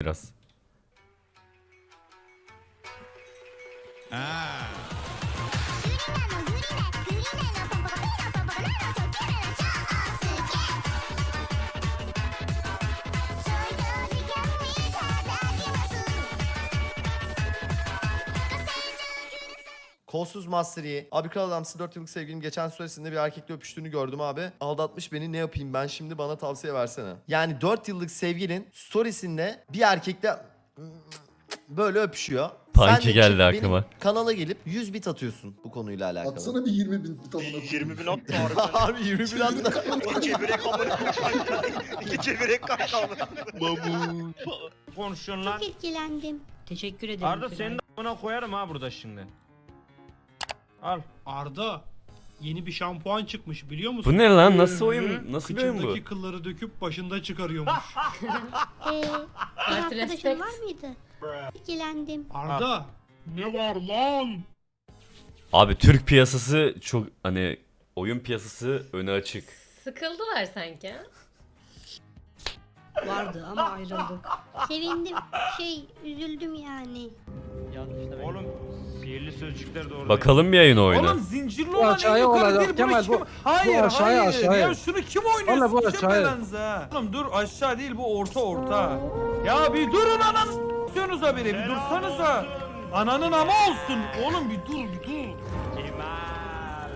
biraz. Kolsuz Master Yi. Abi kral adamsı 4 yıllık sevgilim geçen süresinde bir erkekle öpüştüğünü gördüm abi. Aldatmış beni ne yapayım ben şimdi bana tavsiye versene. Yani 4 yıllık sevgilin storiesinde bir erkekle böyle öpüşüyor. De geldi çık benim aklıma. Kanala gelip 100 bit atıyorsun bu konuyla alakalı. Atsana bir 20 bin tamına 20 bin at da harbiden. abi 20 bin attı. İki çevirek amına. İki çevirek kanka amına. konuşuyorsun lan. Çok etkilendim. Teşekkür ederim. Arda senin de buna koyarım ha burada şimdi. Al. Arda yeni bir şampuan çıkmış biliyor musun? Bu ne lan? Nasıl oyun? Nasıl bir oyun bu? Kıçındaki kılları döküp başında çıkarıyormuş. Ee, arkadaşın respect. var mıydı? Etkilendim. Arda ne var lan? Abi Türk piyasası çok hani oyun piyasası öne açık. Sıkıldılar sanki ha? Vardı ama ayrıldık. Sevindim. Şey üzüldüm yani. Oğlum sihirli sözcükler doğru. Bakalım bir yayın oyunu. Oğlum zincirli olan en aşağıya yukarı olacak, değil. Bunu Kemal, kim... bu- Hayır bu aşağıya, hayır. aşağıya. Ya şunu kim oynuyor? Valla bu Sikeceğim aşağıya. ha. Oğlum dur aşağı değil bu orta orta. Ya bir durun anan diyorsunuz haberi bir dursanıza. Ananın ama olsun. Oğlum bir dur bir dur. Kemal.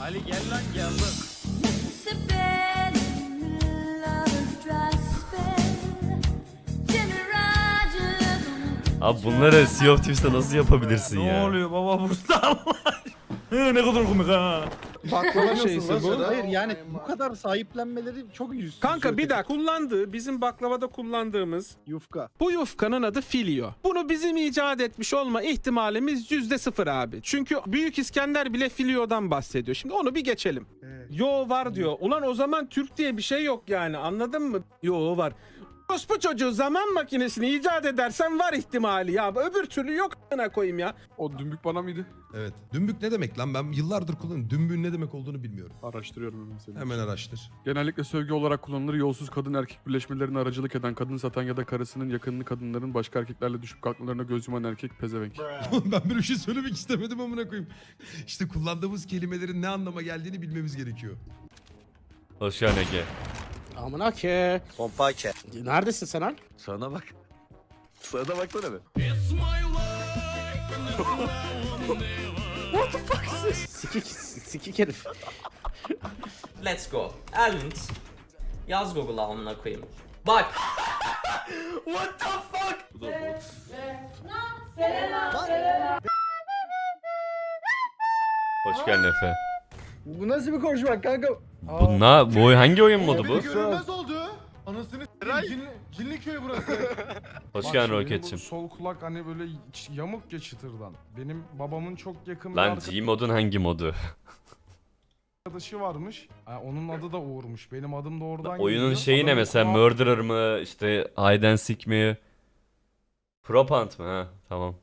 Ali gel lan gel lan. Abi bunları Sea of Thieves'te nasıl yapabilirsin Ne ya? oluyor baba burada Allah aşkına. ne kadar komik ha. Baklava şeysi bu. Hayır yani bu kadar sahiplenmeleri çok yüzsüz. Kanka bir dakika kullandığı bizim baklavada kullandığımız Yufka. bu yufkanın adı filio. Bunu bizim icat etmiş olma ihtimalimiz yüzde sıfır abi. Çünkü Büyük İskender bile filiodan bahsediyor. Şimdi onu bir geçelim. Yo var diyor. Ulan o zaman Türk diye bir şey yok yani anladın mı? Yo var. Bu çocuğu zaman makinesini icat edersen var ihtimali ya. Öbür türlü yok a**ına koyayım ya. O dümbük bana mıydı? Evet. Dümbük ne demek lan? Ben yıllardır kullanıyorum. Dümbüğün ne demek olduğunu bilmiyorum. Araştırıyorum hemen seni. Hemen araştır. Genellikle sövgü olarak kullanılır. Yolsuz kadın erkek birleşmelerine aracılık eden, kadın satan ya da karısının yakınını kadınların başka erkeklerle düşüp kalkmalarına göz yuman erkek pezevenk. ben böyle bir şey söylemek istemedim amına koyayım. İşte kullandığımız kelimelerin ne anlama geldiğini bilmemiz gerekiyor. Hoş geldin Ege. Amına ke. Pompa ke. Neredesin sen lan? Sana bak. Sana da baksana be. Sikik, sikik herif. Let's go. Erlend. Yaz Google'a amına koyayım. Bak. Hoş geldin Efe. Bu nasıl bir konuşmak kanka? Bu, na, bu oyun hangi oyun modu bu? Görünmez oldu. Anasını s**eyim, cinli, cinli köy burası. Hoş geldin Roketçim. sol kulak hani böyle yamuk ya çıtırdan. Benim babamın çok yakın Lan G modun hangi modu? arkadaşı varmış. onun adı da Uğur'muş. Benim adım da oradan Oyunun şeyi ne mesela Murderer mı işte Hide and Seek mi? Propant mı ha tamam.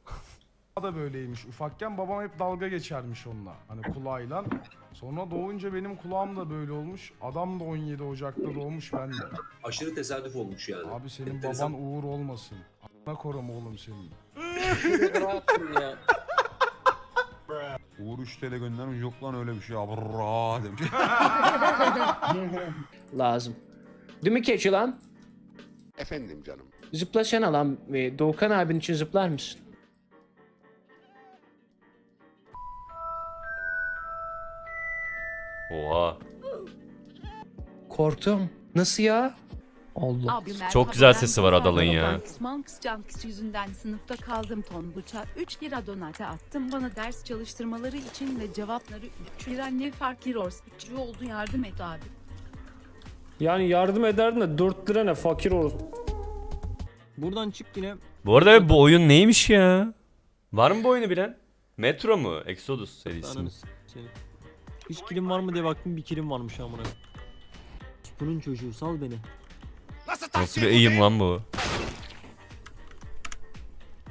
Da böyleymiş. Ufakken babam hep dalga geçermiş onunla. Hani kulağıyla. Sonra doğunca benim kulağım da böyle olmuş. Adam da 17 Ocak'ta doğmuş ben de. Aşırı tesadüf olmuş yani. Abi senin Enteresan. baban Uğur olmasın. A**ına korum oğlum senin. ya. Uğur 3 TL göndermiş yok lan öyle bir şey. Abrrra demiş. Lazım. Değil mi keçi lan? Efendim canım. Zıplasana lan. Ee, Doğukan abin için zıplar mısın? Oha. Korktum. Nasıl ya? Allah. Çok güzel sesi var Adal'ın ya. Monks Junks yüzünden sınıfta kaldım Tonguç'a 3 lira donate attım bana ders çalıştırmaları için ve cevapları 3 lira ne fark yiyoruz 3 oldu yardım et abi. Yani yardım ederdin de 4 lira ne fakir olur. Buradan çık yine. Bu arada bu oyun neymiş ya? Var mı bu oyunu bilen? Metro mu? Exodus serisi mi? Hiç kilim var mı diye baktım bir kilim varmış amına. Bunun çocuğu sal beni. Nasıl bir eğim lan bu?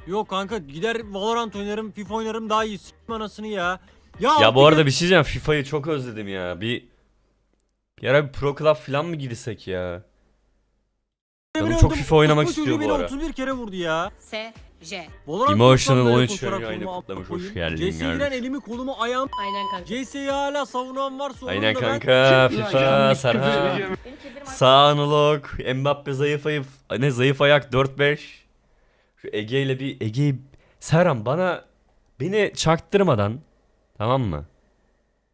Yok kanka gider Valorant oynarım, FIFA oynarım daha iyi. S**tim anasını ya. Ya, Ya bu arada bir şey diyeceğim FIFA'yı çok özledim ya. Bir bir ara bir Pro Club falan mı girsek ya? Canım çok FIFA oynamak istiyor bu ara. 31 kere vurdu ya. S, J. Valorant Emotional böyle 13 koşarak yayını kutlamış, hoş geldin CS'den kardeşim. elimi kolumu ayağım. Aynen kanka. CS'yi hala savunan varsa onun Aynen ben- kanka FIFA Serhan. Sağ analog Mbappe zayıf ayıp ne zayıf ayak 4-5. Şu Ege ile bir Ege'yi Serhan bana beni çaktırmadan tamam mı?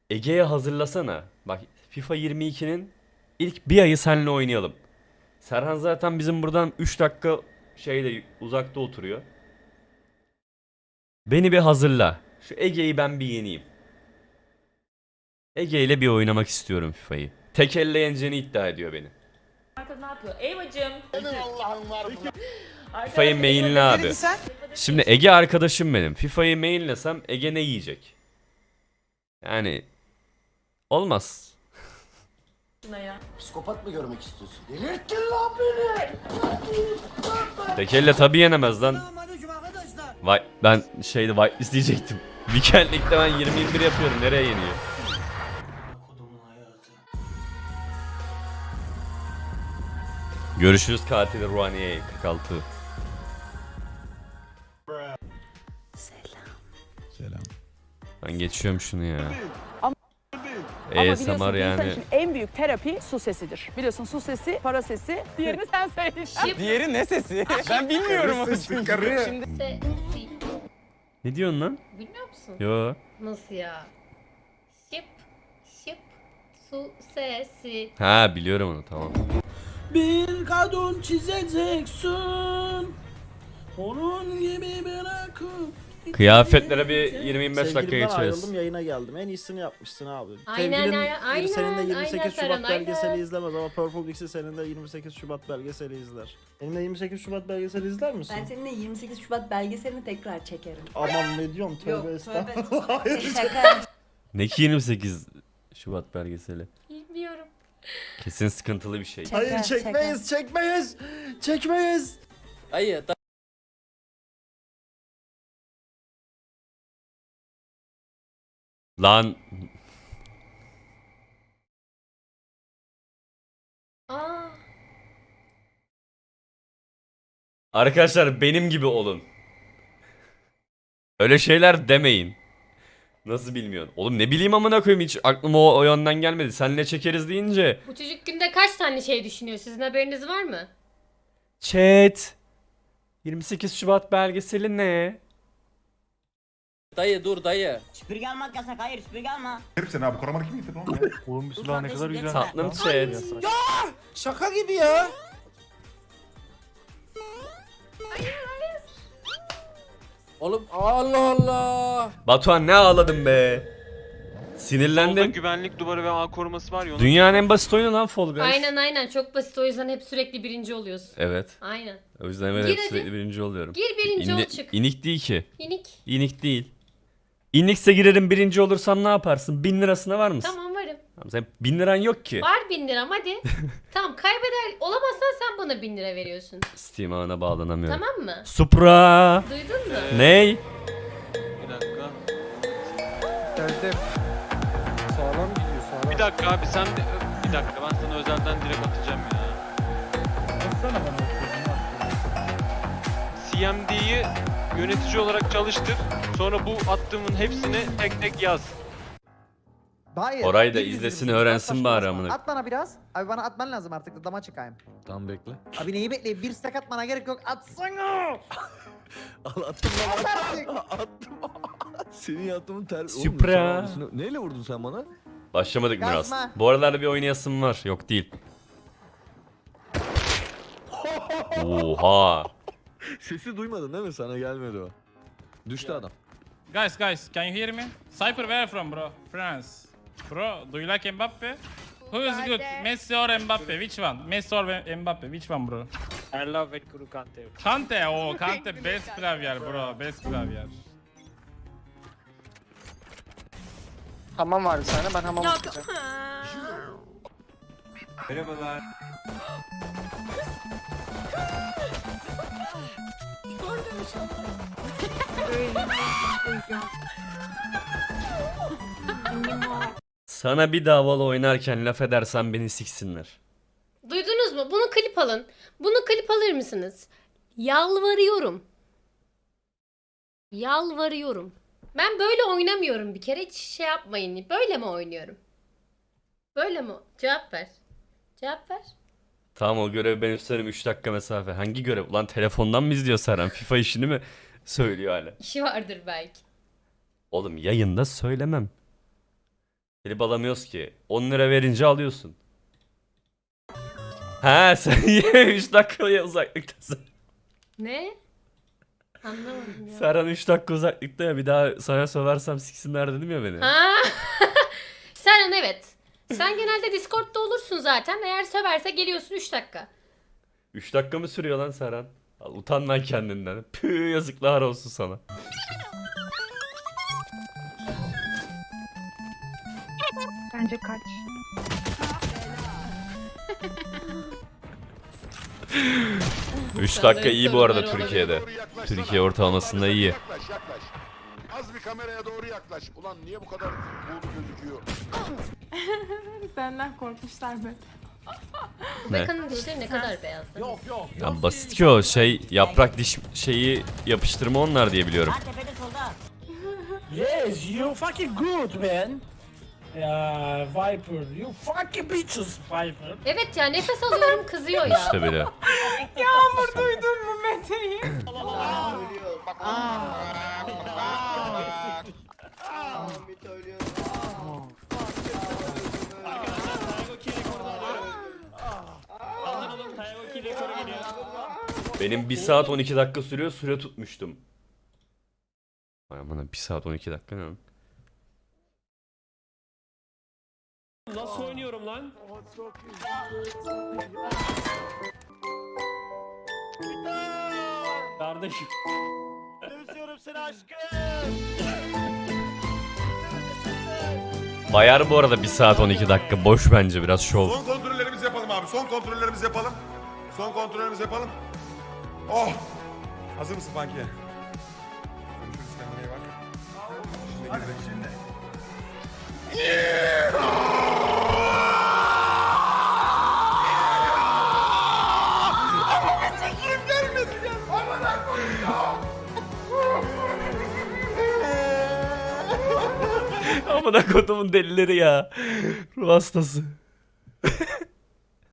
Ege'ye hazırlasana. Bak FIFA 22'nin ilk bir ayı seninle oynayalım. Serhan zaten bizim buradan 3 dakika şeyde uzakta oturuyor. Beni bir hazırla. Şu Ege'yi ben bir yeneyim. Ege ile bir oynamak istiyorum FIFA'yı. Tek elle yeneceğini iddia ediyor beni. Ne yapıyor? Eyvacım. FIFA'yı mainle abi. Şimdi Ege arkadaşım benim. FIFA'yı mainlesem Ege ne yiyecek? Yani olmaz. Psikopat mı görmek istiyorsun? Delirttin lan beni. Tek elle tabi yenemez lan. Vay ben şeyde whitelist diyecektim. Weekend League'de ben 20-21 yapıyorum. Nereye yeniyor? Görüşürüz katil Ruaniye 46. Ben geçiyorum şunu ya. ASMR yani. en büyük terapi su sesidir. Biliyorsun su sesi, para sesi. Diğerini sen söyle. Diğeri ne sesi? ben bilmiyorum onu çünkü. S, Ne diyorsun lan? Bilmiyor musun? Yo. Nasıl ya? Şıp, şıp, su sesi. Ha biliyorum onu tamam. Bir kadın çizeceksin. Onun gibi bırakıp. Kıyafetlere bir 20-25 dakika Sevgilimden geçeriz. ayrıldım yayına geldim. En iyisini yapmışsın abi. Aynen, Sevgilin aynen, aynen, senin de 28 aynen Şubat aynen. belgeseli izlemez ama Purple Bix'i senin de 28 Şubat belgeseli izler. Benimle 28 Şubat belgeseli izler misin? seninle 28 Şubat belgeselini tekrar çekerim. Aman ne diyorsun tövbe estağfurullah. Hayır. Şaka. Ne ki 28 Şubat belgeseli? Bilmiyorum. Kesin sıkıntılı bir şey. Hayır çekmeyiz çekmeyiz. Çekmeyiz. Hayır. Lan Aa, arkadaşlar benim gibi olun. Öyle şeyler demeyin. Nasıl bilmiyorsun? Oğlum ne bileyim amına koyayım hiç aklıma o, o yönden gelmedi. Senle çekeriz deyince. bu çocuk günde kaç tane şey düşünüyor? Sizin haberiniz var mı? Chat. 28 Şubat belgeseli ne? Dayı dur dayı. Süpürge almak yasak. Hayır süpürge alma. Herif abi korumalı kim getirdi oğlum ya? Oğlum bir silah ne kadar güzel. Tatlım chat. Şaka gibi ya. Oğlum Allah Allah. Batuhan ne ağladın be? Sinirlendim. güvenlik duvarı ve ağ koruması var ya Dünyanın en basit oyunu lan Fall Guys. Aynen aynen çok basit o yüzden hep sürekli birinci oluyorsun. Evet. Aynen. O yüzden ben Gir hep hadi. sürekli birinci oluyorum. Gir birinci İni- ol çık. İnik değil ki. Minik. İnik değil. İnikse girerim birinci olursam ne yaparsın? Bin lirasına var mısın? Tamam varım. Tamam, Sen bin liran yok ki. Var bin liram hadi. tamam kaybeder olamazsan sen bana bin lira veriyorsun. Steam ağına bağlanamıyorum. Tamam mı? Supra. Duydun mu? Ney? Bir dakika. Sağlam gidiyor sağlam. Bir dakika abi sen de... Bir dakika ben sana özelden direkt atacağım ya. Atsana bana. CMD'yi yönetici olarak çalıştır. Sonra bu attığımın hepsini tek tek yaz. Hayır. Orayı da izlesin öğrensin bari amına. At bana biraz. Abi bana atman lazım artık dama çıkayım. Tamam bekle. Abi neyi bekleyin? Bir stack atmana gerek yok. Atsana. Al attım At artık. attım. Senin yaptığımın ter... Supra. Neyle vurdun sen bana? Başlamadık biraz. Yazma. Bu aralarda bir oynayasım var. Yok değil. Oha. Sesi duymadın değil mi? Sana gelmedi o. Düştü adam. Guys guys can you hear me? Cypher where from bro? France. Bro do you like Mbappe? Who is good? Messi or Mbappe? Which one? Messi or Mbappe? Which one bro? I love Ekuru Kante. Kante oh Kante best klavyer bro best klavyer. Hamam var bir tane ben hamam Yok. yapacağım. Sana bir davalı oynarken laf edersen beni siksinler. Duydunuz mu? Bunu klip alın. Bunu klip alır mısınız? Yalvarıyorum. Yalvarıyorum. Ben böyle oynamıyorum bir kere hiç şey yapmayın. Böyle mi oynuyorum? Böyle mi? Cevap ver. Cevap ver. Tamam o görevi ben üstlerim 3 dakika mesafe. Hangi görev? Ulan telefondan mı izliyor Serhan? FIFA işini mi söylüyor hala? İşi vardır belki. Oğlum yayında söylemem. Klip alamıyoruz ki. 10 lira verince alıyorsun. Ha sen 3 dakikaya uzaklıktasın. Ne? Anlamadım ya. Serhan 3 dakika uzaklıkta ya bir daha sana söversem siksinler dedim ya beni. Ha. Sen evet. Sen genelde Discord'da olursun zaten. Eğer söverse geliyorsun 3 dakika. 3 dakika mı sürüyor lan Serhan? Al, utan lan kendinden. Püh yazıklar olsun sana. Bence kaç. Üç dakika iyi bu arada. Türkiye'de. Türkiye ortalamasında iyi. Yaklaş yaklaş. Az bir kameraya doğru yaklaş. Ulan niye bu kadar buğulu gözüküyor? Senden korkmuşlar be. Ne? Bekanın dişleri ne kadar beyaz. değil mi? Ya basit ki o şey yaprak diş şeyi yapıştırma onlar diye biliyorum. Yes, you fucking good man. Ya Viper, you fucking bitches Viper. Evet ya nefes alıyorum kızıyor ya. İşte böyle. Yağmur duydun mu Mete'yi? Benim 1 saat 12 dakika sürüyor süre tutmuştum. Ay aman 1 saat 12 dakika ne lan? Nasıl oynuyorum lan? Kardeşim. Bayar bu arada 1 saat 12 dakika boş bence biraz şov. Son kontrollerimizi yapalım abi. Son kontrollerimizi yapalım. Son kontrollerimizi yapalım. Oh! Hazır mısın Funky? Görüşürüz kendine iyi bak. Şimdi gidelim. Amına kodumun delileri ya. Ruh hastası.